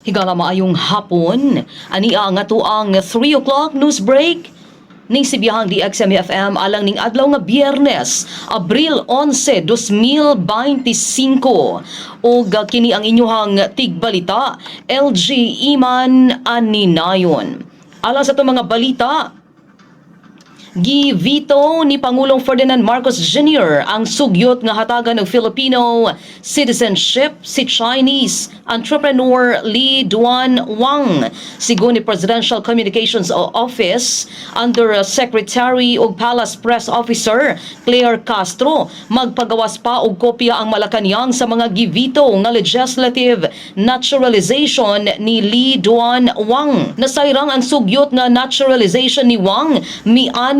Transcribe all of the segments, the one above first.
Higala maayong hapon, ani ang ato ang 3 o'clock news break ning sibiyahang DXMFM alang ning adlaw nga Biyernes, Abril 11, 2025. O kini ang inyuhang tigbalita, LG Iman Aninayon. Alang sa itong mga balita, Givito ni Pangulong Ferdinand Marcos Jr. ang sugyot nga hatagan ng Filipino citizenship si Chinese entrepreneur Lee Duan Wang. Sigo ni Presidential Communications Office under Secretary ug Palace Press Officer Claire Castro magpagawas pa og kopya ang Malacanang sa mga givito nga legislative naturalization ni Lee Duan Wang. Nasayrang ang sugyot nga naturalization ni Wang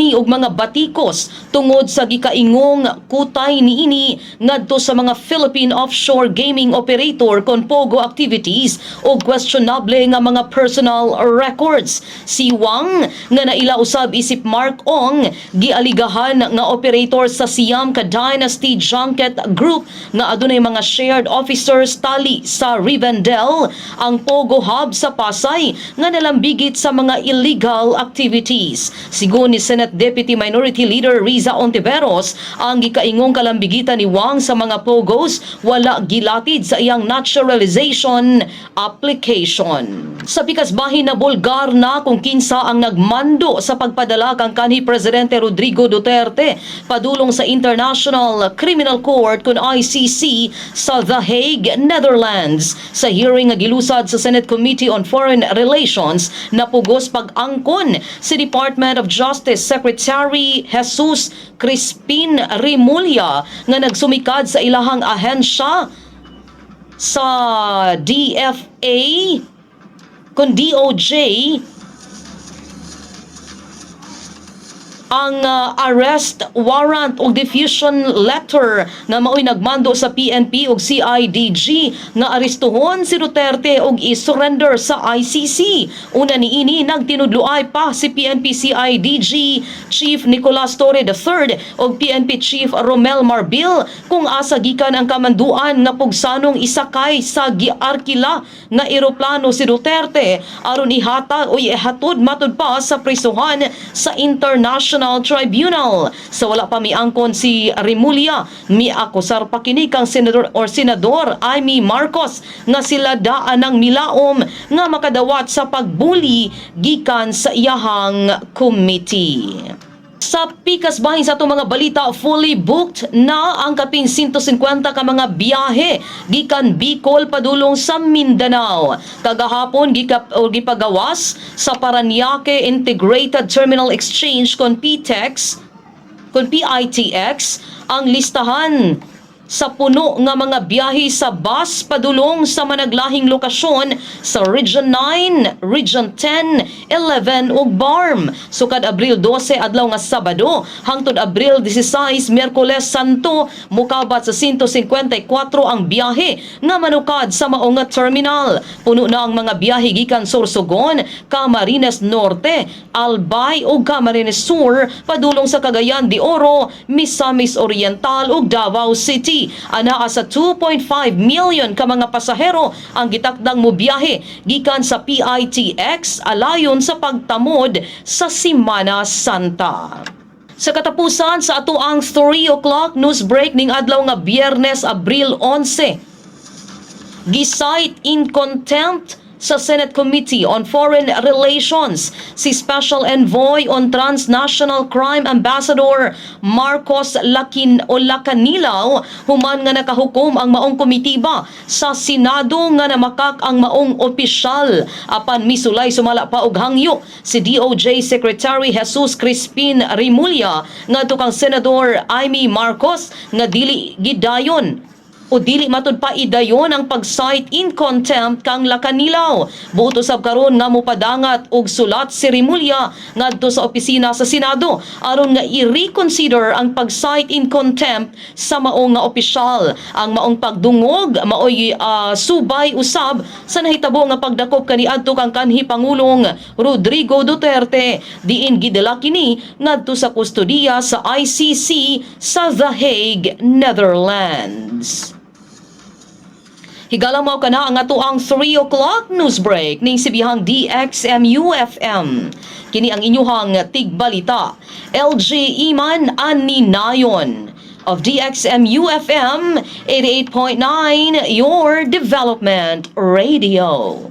miani og mga batikos tungod sa gikaingong kutay niini ngadto sa mga Philippine offshore gaming operator kon pogo activities o questionable nga mga personal records. Si Wang nga naila usab isip Mark Ong gialigahan nga operator sa Siam ka Dynasty Junket Group nga adunay mga shared officers tali sa Rivendell ang Pogo Hub sa Pasay nga nalambigit sa mga illegal activities. Sigon ni Senate Deputy Minority Leader Riza Ontiveros ang gikaingong kalambigitan ni Wang sa mga Pogos wala gilatid sa iyang naturalization application. Sa pikas bahin na Bulgar na kung kinsa ang nagmando sa pagpadala kang kanhi Presidente Rodrigo Duterte padulong sa International Criminal Court kun ICC sa The Hague, Netherlands. Sa hearing nga gilusad sa Senate Committee on Foreign Relations napugos pag-angkon si Department of Justice Secretary Jesus Crispin Rimulya nga nagsumikad sa ilahang ahensya sa DFA kung DOJ ang uh, arrest warrant o diffusion letter nga mao'y nagmando sa PNP ug CIDG nga arestuhon si Duterte ug i-surrender sa ICC. Una niini nagtinudluay pa si PNP CIDG Chief Nicolas Torre III ug PNP Chief Romel Marbil kung asa gikan ang kamanduan nga pugsanong isakay sa giarkila nga eroplano si Duterte aron ihatag o ihatod matud pa sa prisuhan sa International Tribunal. Sa wala pa miangkon si Rimulya, miakusar pa kini kang senador or senador Amy Marcos nga sila daan ng milaom nga makadawat sa pagbuli gikan sa iyahang committee. Sa pikas bahin sa itong mga balita, fully booked na ang kaping 150 ka mga biyahe gikan Bicol padulong sa Mindanao. Kagahapon gikap o gipagawas sa Paranaque Integrated Terminal Exchange kon PTEX kung PITX ang listahan sa puno nga mga biyahe sa bus padulong sa managlahing lokasyon sa Region 9, Region 10, 11 ug BARM. Sukad Abril 12 adlaw nga Sabado hangtod Abril 16 Miyerkules Santo mukabat sa 154 ang biyahe nga manukad sa mao nga terminal. Puno na ang mga biyahe gikan Sorsogon, Camarines Norte, Albay ug Camarines Sur padulong sa Cagayan de Oro, Misamis Oriental ug Davao City. Anaa sa 2.5 million ka mga pasahero ang gitakdang mobiyahe gikan sa PITX alayon sa pagtamod sa Simana Santa. Sa katapusan sa ato ang 3 o'clock news break ning adlaw nga Biyernes Abril 11 gisight in contempt sa Senate Committee on Foreign Relations si Special Envoy on Transnational Crime Ambassador Marcos Lakin o Lacanilaw human nga nakahukom ang maong komitiba sa Senado nga namakak ang maong opisyal. Apan misulay sumala pa og hangyo si DOJ Secretary Jesus Crispin Rimulya nga tukang Senador Amy Marcos nga dili gidayon o dili matud pa idayon ang pag-cite in contempt kang Lakanilaw. Buto sab karon nga mopadangat og sulat si Rimulya ngadto sa opisina sa Senado aron nga i-reconsider ang pag-cite in contempt sa maong nga opisyal. Ang maong pagdungog maoy ah, subay usab sa nahitabo nga pagdakop kaniadto kang kanhi Pangulong Rodrigo Duterte diin gidala kini ngadto sa kustodiya sa ICC sa The Hague, Netherlands. Higala mo ka na ang atuang 3 o'clock news break ning sibihang DXMU FM. Kini ang inyuhang tigbalita. LG Iman Aninayon of DXMU FM 88.9 Your Development Radio.